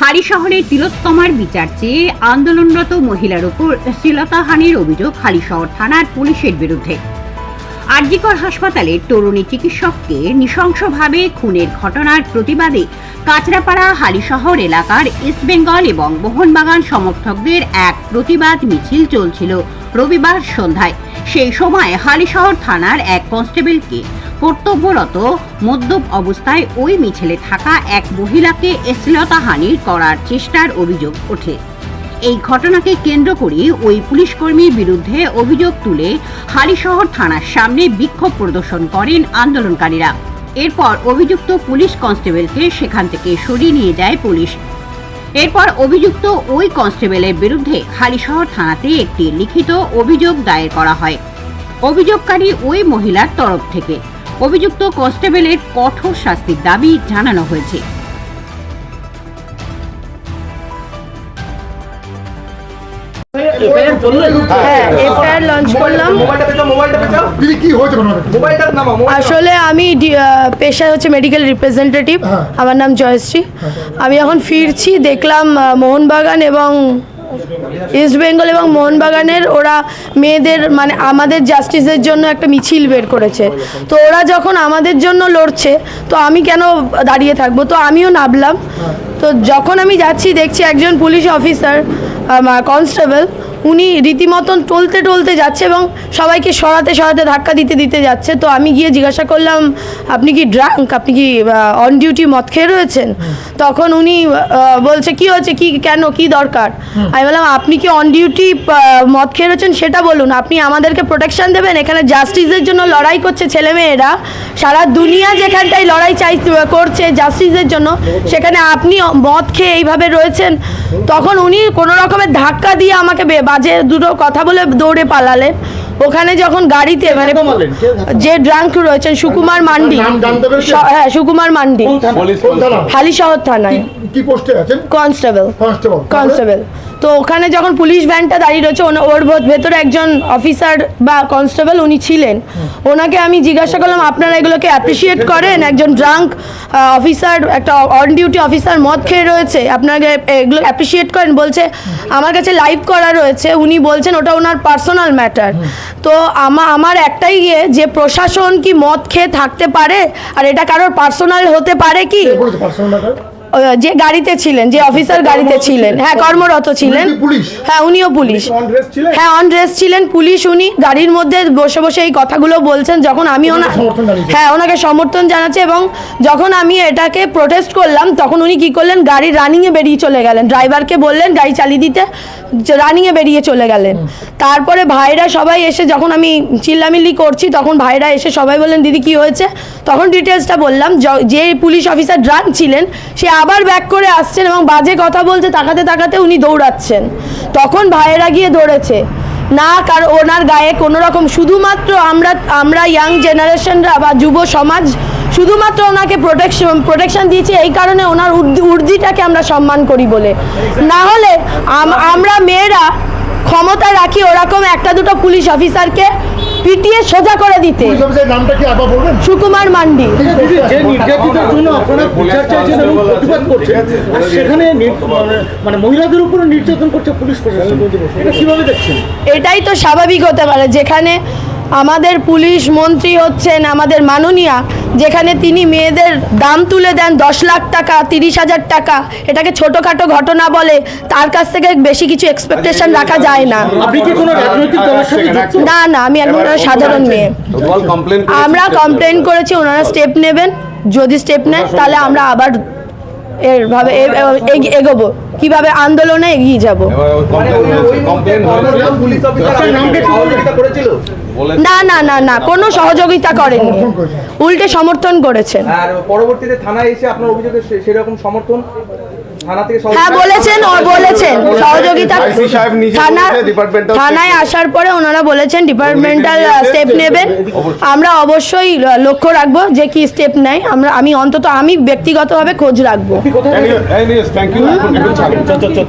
হারি শহরের তিলোত্তমার বিচার চেয়ে আন্দোলনরত মহিলার উপর শ্লীলতাহানির অভিযোগ হালিশহর থানার পুলিশের বিরুদ্ধে। আরজিকর হাসপাতালে তরুণী চিকিৎসককে নৃশংসভাবে খুনের ঘটনার প্রতিবাদে কাঁচরাপাড়া হালিশহর এলাকার ইস্টবেঙ্গল এবং মোহনবাগান সমর্থকদের এক প্রতিবাদ মিছিল চলছিল রবিবার সন্ধ্যায়। সেই সময় হালিশহর থানার এক কনস্টেবলকে কর্তব্যরত মদ্যপ অবস্থায় ওই মিছিলে থাকা এক মহিলাকে শ্লীলতাহানি করার চেষ্টার অভিযোগ ওঠে। এই ঘটনাকে কেন্দ্র করে ওই পুলিশকর্মীর বিরুদ্ধে অভিযোগ তুলে হালিশহর থানার সামনে বিক্ষোভ প্রদর্শন করেন আন্দোলনকারীরা। এরপর অভিযুক্ত পুলিশ কনস্টেবলকে সেখান থেকে সরিয়ে নিয়ে যায় পুলিশ। এরপর অভিযুক্ত ওই কনস্টেবলের বিরুদ্ধে হালিশহর থানাতে একটি লিখিত অভিযোগ দায়ের করা হয়। অভিযোগকারী ওই মহিলার তরফ থেকে অভিযুক্ত কনস্টেবলের কঠোর শাস্তির দাবি জানানো হয়েছে। হ্যাঁ আসলে আমি পেশায় হচ্ছে মেডিকেল রিপ্রেজেন্টেটিভ হ্যাঁ। আমার নাম জয়শ্রী। আমি এখন ফিরছি দেখলাম মোহনবাগান এবং ইস্ট বেঙ্গল এবং মোহনবাগানের ওরা মেয়েদের মানে আমাদের জাস্টিসের জন্য একটা মিছিল বের করেছে। তো ওরা যখন আমাদের জন্য লড়ছে, তো আমি কেন দাঁড়িয়ে থাকব? তো আমিও নাবলাম তো যখন আমি যাচ্ছি, দেখছি একজন পুলিশ অফিসার কনস্টেবল উনি রীতিমতন টলতে টলতে যাচ্ছে এবং সবাইকে সরাতে সরাতে ধাক্কা দিতে দিতে যাচ্ছে। তো আমি গিয়ে জিজ্ঞাসা করলাম, আপনি কি ড্রাঙ্ক আপনি কি অন ডিউটি মদ খেয়ে রয়েছেন? তখন উনি বলছে, কি হয়েছে? কি, কেন? কি দরকার? আমি বললাম, আপনি কি অন ডিউটি মদ খেয়ে রয়েছেন? সেটা বলুন। আপনি আমাদেরকে প্রোটেকশন দেবেন। এখানে জাস্টিসের জন্য লড়াই করছে ছেলেমেয়েরা। সারা দুনিয়া যেখানটায় লড়াই চাই করছে জাস্টিসের জন্য, সেখানে আপনি মদ খেয়ে এইভাবে রয়েছেন? তখন উনি কোনো রকমের ধাক্কা দিয়ে আমাকে বাজে দুটো কথা বলে দৌড়ে পালালেন। ওখানে যখন গাড়িতে মানে যে ড্রাঙ্ক রয়েছেন সুকুমার মান্ডি। হ্যাঁ সুকুমার মান্ডি। হালিশহর থানায়। কি পোস্টে আছেন? কনস্টেবল। কনস্টেবল। কনস্টেবল। তো ওখানে যখন পুলিশ ভ্যানটা দাঁড়িয়ে রয়েছে ওর ভেতরে একজন অফিসার বা কনস্টেবল উনি ছিলেন। ওনাকে আমি জিজ্ঞাসা করলাম, আপনারা এগুলোকে অ্যাপ্রিসিয়েট করেন? একজন ড্রাঙ্ক অফিসার একটা অন ডিউটি অফিসার মদ খেয়ে রয়েছে, আপনাকে এগুলো অ্যাপ্রিসিয়েট করেন? বলছে, আমার কাছে লাইভ করা রয়েছে। উনি বলছেন, ওটা ওনার পার্সোনাল ম্যাটার তো আমা আমার একটাই ইয়ে যে প্রশাসন কি মদ খেয়ে থাকতে পারে? আর এটা কারোর পার্সোনাল হতে পারে কি? যে গাড়িতে ছিলেন যে অফিসার গাড়িতে ছিলেন। হ্যাঁ কর্মরত ছিলেন কি পুলিশ? হ্যাঁ উনিও পুলিশ। ছিলেন? হ্যাঁ অন ড্রেস ছিলেন। পুলিশ উনি গাড়ির মধ্যে বসে বসে এই কথাগুলো বলছেন যখন আমি ওনা হ্যাঁ ওনাকে সমর্থন জানাচ্ছি এবং যখন আমি এটাকে প্রোটেস্ট করলাম তখন উনি কি করলেন? গাড়ি রানিংয়ে বেরিয়ে চলে গেলেন। ড্রাইভারকে বললেন গাড়ি চালিয়ে দিতে। রানিংয়ে বেরিয়ে চলে গেলেন। তারপরে ভাইরা সবাই এসে যখন আমি চিল্লামিল্লি করছি তখন ভাইরা এসে সবাই বললেন দিদি কি হয়েছে? তখন ডিটেলসটা বললাম যে পুলিশ অফিসার ড্রাঙ্ক ছিলেন সে আবার ব্যাক করে আসছেন এবং বাজে কথা বলছে, তাকাতে তাকাতে উনি দৌড়াচ্ছেন। তখন ভাইয়েরা গিয়ে ধরেছে। না, কার, ওনার গায়ে কোনো রকম শুধুমাত্র আমরা আমরা ইয়াং জেনারেশনরা বা যুব সমাজ, শুধুমাত্র ওনাকে প্রোটেকশন প্রোটেকশন দিয়েছি, এই কারণে ওনার উর্দি উর্দিটাকে আমরা সম্মান করি বলে। না হলে আমরা মেয়েরা ক্ষমতা রাখি ওরকম একটা দুটো পুলিশ অফিসারকে পিটিয়ে সোজা করে দিতে। সুকুমার মান্ডি। যে নির্যাতিতার জন্য আপনারা বিচার চাইছেন এবং প্রতিবাদ করছেন সেখানে মানে- মানে মহিলাদের উপরে নির্যাতন করছে পুলিশ প্রশাসন। এটা কীভাবে দেখছেন? এটাই তো স্বাভাবিক হতে পারে যেখানে আমাদের পুলিশ মন্ত্রী হচ্ছেন আমাদের মাননীয়া যেখানে তিনি মেয়েদের দাম তুলে দেন দশ লাখ টাকা তিরিশ হাজার টাকা। এটাকে ছোটোখাটো ঘটনা বলে তার কাছ থেকে বেশি কিছু এক্সপেকটেশন রাখা যায় না। আপনি কি কোনো রাজনৈতিক দলের সাথে যুক্ত? না না আমি একজন সাধারণ মেয়ে। আমরা কমপ্লেন করেছি ওনারা স্টেপ নেবেন। যদি স্টেপ নেন তাহলে আমরা আবার এর ভাবে এগোবো। কীভাবে আন্দোলনে এগিয়ে যাব? মানে না না না না কোনো সহযোগিতা করেননি উল্টে সমর্থন করেছেন। আর পরবর্তীতে থানায় এসে আপনার অভিযোগে সেরকম সমর্থন? হ্যাঁ বলেছেন ও বলেছেন। সহযোগিতা থানায় আসার পরে ওনারা বলেছেন ডিপার্টমেন্টাল স্টেপ নেবেন। আমরা অবশ্যই লক্ষ্য রাখব যে কি স্টেপ নেয়। আমরা আমি অন্তত আমি ব্যক্তিগতভাবে খোঁজ রাখব।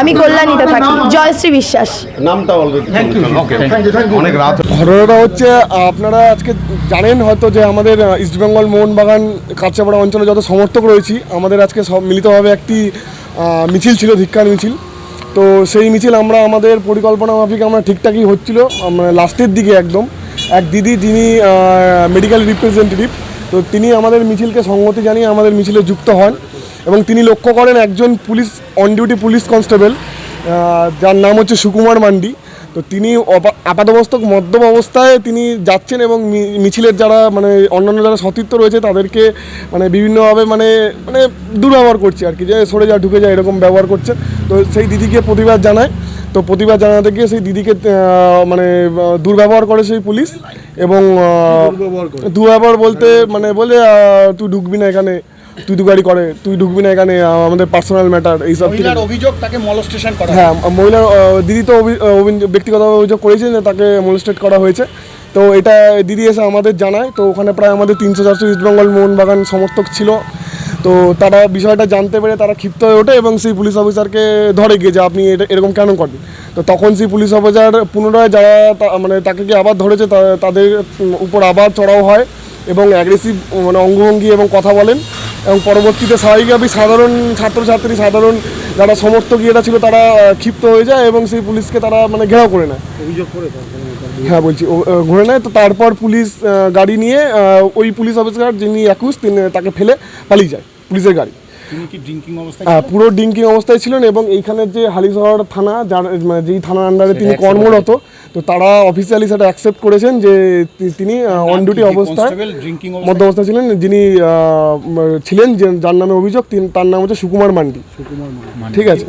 আমি কল্যাণীতে থাকি। জয়শ্রী বিশ্বাস। নামটা অনেক রাত ঘটনাটা হচ্ছে আপনারা আজকে জানেন হয়তো যে আমাদের ইস্টবেঙ্গল মোহনবাগান কাঁচাপাড়া অঞ্চলে যত সমর্থক রয়েছি আমাদের আজকে সব মিলিতভাবে একটি মিছিল ছিল ধিক্ষার মিছিল। তো সেই মিছিল আমরা, আমাদের পরিকল্পনা মাফিক আমরা ঠিকঠাকই হচ্ছিল মানে লাস্টের দিকে একদম। এক দিদি যিনি মেডিকেল রিপ্রেজেন্টেটিভ তো তিনি আমাদের মিছিলকে সংহতি জানিয়ে আমাদের মিছিলে যুক্ত হন এবং তিনি লক্ষ্য করেন একজন police on duty police constable যার নাম হচ্ছে সুকুমার মান্ডি। তো তিনি আপাতমস্তক মদ্যপ অবস্থায় তিনি যাচ্ছেন এবং মিছিলের যারা মানে অন্যান্য যারা সতীর্থ রয়েছে তাদেরকে মানে বিভিন্নভাবে মানে মানে দুর্ব্যবহার করছে আর কি যে সরে যা ঢুকে যায় এরকম ব্যবহার করছে। তো সেই দিদিকে প্রতিবাদ জানায়। তো প্রতিবাদ জানাতে গিয়ে সেই দিদিকে মানে দুর্ব্যবহার করে সেই পুলিশ এবং দুর্ব্যবহার বলতে মানে বলে তুই ঢুকবি না এখানে। তুই দু গাড়ি করে তুই ঢুকবি না এখানে আমাদের পার্সোনাল ম্যাটার এইসব মহিলার অভিযোগ তাকে মলস্টেশন করা হ্যাঁ মহিলার দিদি তো ব্যক্তিগত অভিযোগ করেছেন যে তাকে মোলেস্টেড করা হয়েছে। তো এটা দিদি এসে আমাদের জানায় তো ওখানে প্রায় আমাদের তিনশো চারশো ইস্টবেঙ্গল মোহনবাগান সমর্থক ছিল। তো তারা বিষয়টা জানতে পেরে তারা ক্ষিপ্ত হয়ে ওঠে এবং সেই পুলিশ অফিসারকে ধরে গিয়ে যে আপনি এটা এরকম কেন করেন তো তখন সেই পুলিশ অফিসার পুনরায় যারা মানে তাকে কি আবার ধরেছে তাদের উপর আবার চড়াও হয়। এবং অ্যাগ্রেসিভ মানে অঙ্গভঙ্গি এবং কথা বলেন। এবং পরবর্তীতে স্বাভাবিকভাবেই সাধারণ ছাত্রছাত্রী সাধারণ যারা সমর্থক ইয়েরা ছিল তারা ক্ষিপ্ত হয়ে যায় এবং সেই পুলিশকে তারা মানে ঘেরাও করে নেয়। অভিযোগ করে হ্যাঁ বলছি ও, ঘুরে নেয়। তো তারপর পুলিশ গাড়ি নিয়ে ওই পুলিশ অফিসার যিনি একুশ তিনি তাকে ফেলে পালিয়ে যায় পুলিশের গাড়ি। তিনি কি ড্রিঙ্কিং অবস্থায় হ্যাঁ পুরো ড্রিঙ্কিং অবস্থায় ছিলেন এবং এইখানের যে হালিশহর থানা যার মানে যেই থানার আন্ডারে তিনি কর্মরত তো তারা অফিসিয়ালি সেটা অ্যাকসেপ্ট করেছেন যে তিনি অন ডিউটি অবস্থায় মধ্য অবস্থায়? ছিলেন যিনি ছিলেন যে যার নামে অভিযোগ তিনি- তার নাম হচ্ছে সুকুমার মান্ডি। ঠিক আছে।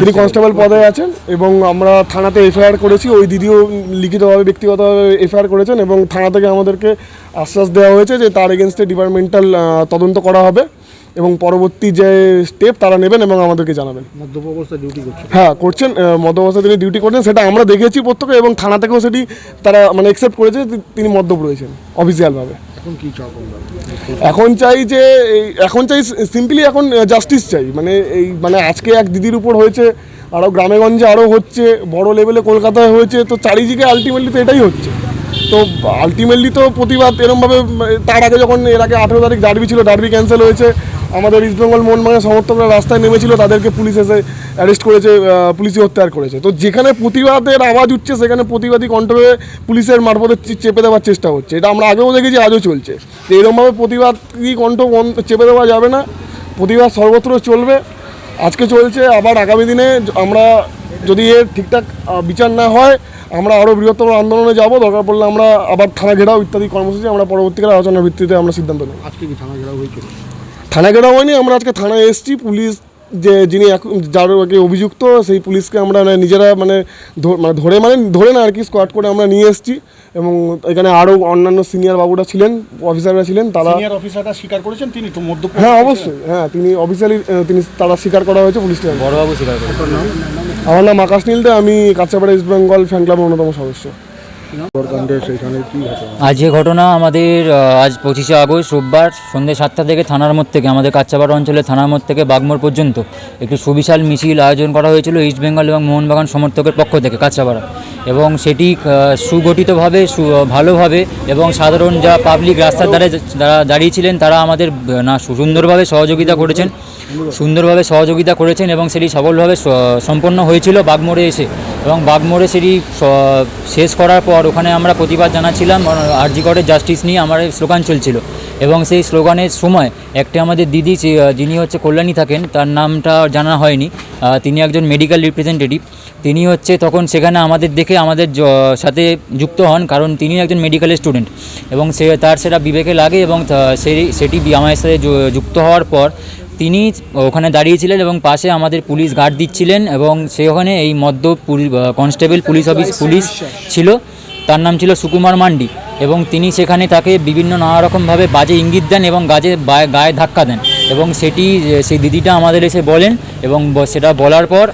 তিনি কনস্টেবল পদে আছেন এবং আমরা থানাতে এফআইআর করেছি ওই দিদিও লিখিতভাবে ব্যক্তিগতভাবে এফআইআর করেছেন এবং থানা থেকে আমাদেরকে আশ্বাস দেওয়া হয়েছে যে তার এগেনস্টে ডিপার্টমেন্টাল তদন্ত করা হবে। এবং পরবর্তী যে স্টেপ তারা নেবেন এবং আমাদেরকে জানাবেন। হ্যাঁ করছেন মধ্য অবস্থায় তিনি ডিউটি করছেন সেটা আমরা দেখেছি প্রত্যেকে এবং থানা থেকেও সেটি তারা মানে অ্যাকসেপ্ট করেছে তিনি মদ্যপ রয়েছেন অফিসিয়ালভাবে এখন চাই যে এই এখন চাই সিম্পলি এখন জাস্টিস চাই। মানে এই মানে আজকে এক দিদির উপর হয়েছে আরও গ্রামেগঞ্জে আরও হচ্ছে বড় লেভেলে কলকাতায় হয়েছে তো চারিদিকে আলটিমেটলি তো এটাই হচ্ছে। তো আলটিমেটলি তো প্রতিবাদ এরমভাবে তার আগে যখন এর আগে আঠেরো তারিখ ডার্বি ছিল ডার্বি ক্যান্সেল হয়েছে আমাদের ইস্টবেঙ্গল মোহনবাগানের সমর্থকরা রাস্তায় নেমেছিল তাদেরকে পুলিশ এসে অ্যারেস্ট করেছে আহ, পুলিশি হত্যার করেছে। তো যেখানে প্রতিবাদের আওয়াজ উঠছে সেখানে প্রতিবাদী কণ্ঠে পুলিশের মারফতে চেপে দেওয়ার চেষ্টা হচ্ছে। এটা আমরা আগেও দেখেছি আজও চলছে। তো এরকমভাবে প্রতিবাদী কণ্ঠ চেপে দেওয়া যাবে না। প্রতিবাদ সর্বত্র চলবে। আজকে চলছে আবার আগামী দিনে আমরা যদি এর ঠিকঠাক বিচার না হয় আমরা আরও বৃহত্তর আন্দোলনে যাব। দরকার পড়লে আমরা আবার থানা ঘেরাও ইত্যাদি কর্মসূচি আমরা পরবর্তীকালে আলোচনার ভিত্তিতে আমরা সিদ্ধান্ত নেব। আজকে কি থানা ঘেরাও হয়েছিল? থানা ঘেরাও হয়নি আমরা আজকে থানায় এসেছি পুলিশ যে যিনি এখন যার আগে অভিযুক্ত সেই পুলিশকে আমরা মানে নিজেরা মানে ধ- মানে ধরে মানে ধরে না আর কি স্কোয়াড করে আমরা নিয়ে এসেছি। এবং এখানে আরও অন্যান্য সিনিয়র বাবুরা ছিলেন অফিসাররা ছিলেন তারা সিনিয়র অফিসাররা স্বীকার করেছেন তিনি তো মদ্যপ হ্যাঁ অবশ্যই হ্যাঁ তিনি অফিসিয়ালি তিনি তারা স্বীকার করা হয়েছে পুলিশ স্টেশনে বড়বাবু স্বীকার করে আমার নাম আকাশ নীলদে আমি কাছাপাড়া ইস্ট বেঙ্গল ফ্যান ক্লাবের অন্যতম সদস্য। আজ যে ঘটনা আমাদের আজ পঁচিশে আগস্ট, রোববার সন্ধ্যে সাতটা থেকে থানার মোড় থেকে, আমাদের কাচ্চাপাড়া অঞ্চলে থানার মোড় থেকে বাগমোড় পর্যন্ত একটি সুবিশাল মিছিল আয়োজন করা হয়েছিল ইস্ট বেঙ্গল এবং মোহনবাগান সমর্থকের পক্ষ থেকে কাচ্চাপাড়া এবং সেটি সুগঠিতভাবে, সু ভালোভাবে এবং সাধারণ যা পাবলিক রাস্তার ধারে যারা দাঁড়িয়েছিলেন, তারা আমাদের না, সুন্দরভাবে সহযোগিতা করেছেন। সুন্দরভাবে সহযোগিতা করেছেন এবং সেটি সফলভাবে সম্পন্ন হয়েছিল বাগমোড়ে এসে। এবং বাগমোড়ে সেটি শেষ করার পর ওখানে আমরা প্রতিবাদ জানাচ্ছিলাম আরজিগড়ের জাস্টিস নিয়ে আমার স্লোগান চলছিল। এবং সেই স্লোগানের সময় একটা আমাদের দিদি যিনি হচ্ছে কল্যাণী থাকেন, তার নামটা জানা হয়নি। তিনি একজন মেডিকেল রিপ্রেজেন্টেটিভ তিনি হচ্ছে তখন সেখানে আমাদের দেখে আমাদের সাথে যুক্ত হন, কারণ তিনি একজন মেডিকেলের স্টুডেন্ট এবং সে, তার সেটা বিবেকে লাগে এবং সেই সেটি আমার সাথে যুক্ত হওয়ার পর তিনি ওখানে দাঁড়িয়েছিলেন এবং পাশে আমাদের পুলিশ গার্ড দিচ্ছিলেন এবং সে ওখানে এই মদ্য কনস্টেবল পুলিশ অফিস পুলিশ ছিল। তার নাম ছিল সুকুমার মান্ডি এবং তিনি সেখানে তাকে বিভিন্ন নানা রকমভাবে বাজে ইঙ্গিত দেন এবং গাজে গায়ে ধাক্কা দেন এবং সেটি সেই দিদিটা আমাদের এসে বলেন এবং সেটা বলার পর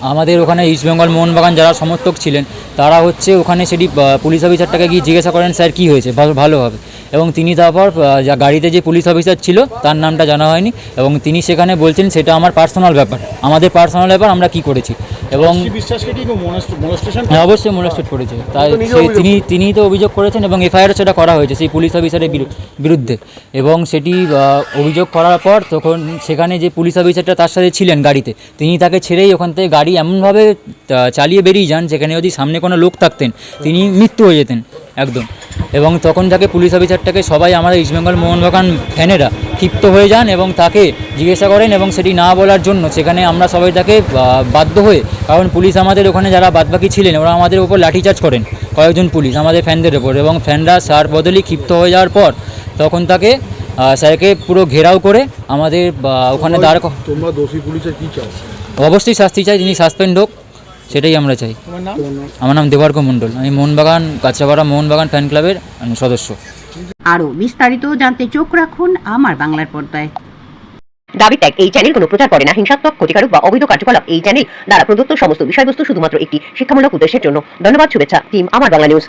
আমাদের ওখানে ইস্টবেঙ্গল মোহনবাগান যারা সমর্থক ছিলেন, তারা হচ্ছে ওখানে সেটি পুলিশ অফিসারটাকে গিয়ে জিজ্ঞাসা করেন, স্যার, কী হয়েছে? ভালো- ভালো হবে? এবং তিনি তারপর যা গাড়িতে যে পুলিশ অফিসার ছিল তার নামটা জানা হয়নি এবং তিনি সেখানে বলছেন সেটা আমার পার্সোনাল ব্যাপার। আমাদের পার্সোনাল ব্যাপার আমরা কি করেছি? এবং হ্যাঁ অবশ্যই মোলেস্টেড করেছে। তাই তিনি তিনি তো অভিযোগ করেছেন এবং এফআইআর সেটা করা হয়েছে সেই পুলিশ অফিসারের বিরুদ্ধে। এবং সেটি অভিযোগ করার পর তখন সেখানে যে পুলিশ অফিসারটা তার সাথে ছিলেন গাড়িতে তিনি তাকে ছেড়েই ওখান থেকে গাড়ি এমনভাবে চালিয়ে বেরিয়ে যান যেখানে যদি সামনে কোনো লোক থাকতেন তিনি মৃত্যু হয়ে যেতেন। একদম। এবং তখন তাকে পুলিশ অফিসারটাকে সবাই আমাদের ইস্টবেঙ্গল মোহনবাগান ফ্যানেরা। ক্ষিপ্ত হয়ে যান এবং তাকে জিজ্ঞাসা করেন এবং সেটি না বলার জন্য সেখানে আমরা সবাই তাকে বাধ্য হয়ে কারণ পুলিশ আমাদের ওখানে যারা বাদবাকি ছিলেন ওরা আমাদের উপর লাঠিচার্জ করেন কয়েকজন পুলিশ আমাদের ফ্যানদের ওপর এবং ফ্যানরা সার বদলি ক্ষিপ্ত হয়ে যাওয়ার পর তখন তাকে স্যারকে পুরো ঘেরাও করে আমাদের ওখানে দাঁড় তোমরা দোষী পুলিশের কি চাও? অবশ্যই শাস্তি চাই যিনি সাসপেন্ড হোক। সেটাই আমরা চাই। আমার নাম দেবার্ক মণ্ডল। আমি মোহনবাগান কাছাপাড়া মোহনবাগান ফ্যান ক্লাবের সদস্য। আরও বিস্তারিত জানতে চোখ রাখুন আমার বাংলার পর্দায়। দাবি ত্যাগ এই চ্যানেল কোনো প্রচার করে না। হিংসাত্মক ক্ষতিকারক বা অবৈধ কার্যকলাপ এই চ্যানেল দ্বারা প্রদত্ত সমস্ত বিষয়বস্তু শুধুমাত্র একটি শিক্ষামূলক উদ্দেশ্যের জন্য। ধন্যবাদ শুভেচ্ছা টিম আমার বাংলা নিউজ